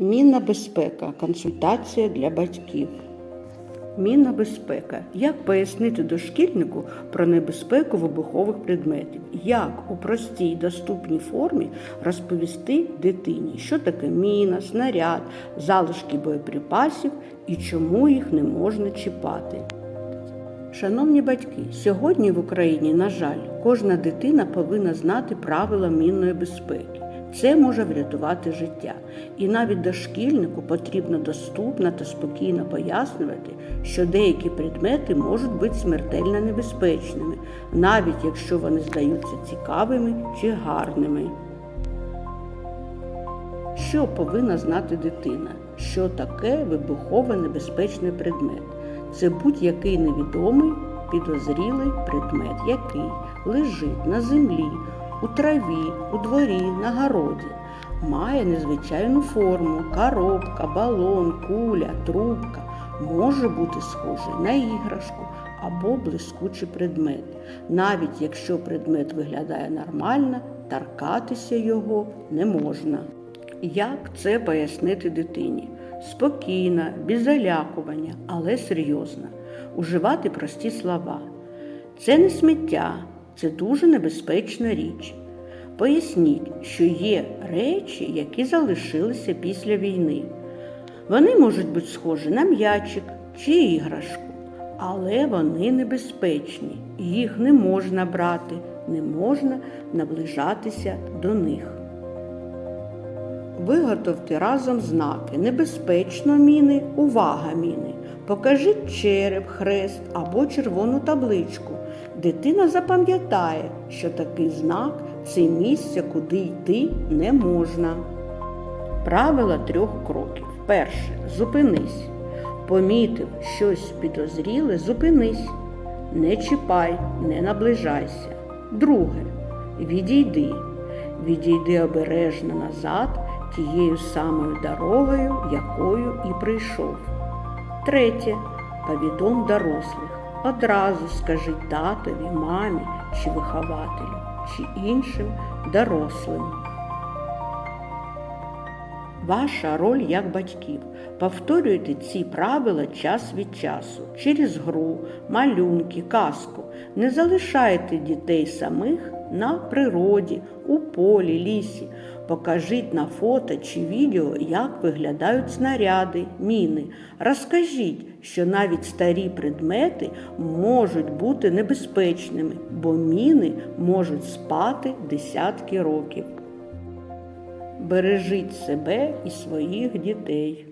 Мінна безпека. Консультація для батьків. Мінна безпека. Як пояснити дошкільнику про небезпеку вибухових предметів? Як у простій доступній формі розповісти дитині, що таке міна, снаряд, залишки боєприпасів і чому їх не можна чіпати? Шановні батьки, сьогодні в Україні, на жаль, кожна дитина повинна знати правила мінної безпеки. Це може врятувати життя. І навіть дошкільнику потрібно доступно та спокійно пояснювати, що деякі предмети можуть бути смертельно небезпечними, навіть якщо вони здаються цікавими чи гарними. Що повинна знати дитина? Що таке вибухово небезпечний предмет? Це будь-який невідомий підозрілий предмет, який лежить на землі, у траві, у дворі, на городі, має незвичайну форму, коробка, балон, куля, трубка, може бути схожий на іграшку або блискучий предмет. Навіть якщо предмет виглядає нормально, торкатися його не можна. Як це пояснити дитині? Спокійно, без залякування, але серйозно. Уживати прості слова. Це не сміття, це дуже небезпечна річ. Поясніть, що є речі, які залишилися після війни. Вони можуть бути схожі на м'ячик чи іграшку, але вони небезпечні, їх не можна брати, не можна наближатися до них. Виготовте разом знаки небезпечно міни, увага міни. Покажіть череп, хрест або червону табличку. Дитина запам'ятає, що такий знак це місце, куди йти не можна. Правила трьох кроків. Перше. Зупинись. Помітив щось підозріле, зупинись. Не чіпай, не наближайся. Друге. Відійди. Відійди обережно назад тією самою дорогою, якою і прийшов. Третє. Повідом дорослих. Одразу скажи татові, мамі чи вихователю, чи іншим дорослим. Ваша роль як батьків. Повторюйте ці правила час від часу через гру, малюнки, казку. Не залишайте дітей самих на природі, у полі, лісі. Покажіть на фото чи відео, як виглядають снаряди, міни. Розкажіть, що навіть старі предмети можуть бути небезпечними, бо міни можуть спати десятки років. Бережіть себе і своїх дітей.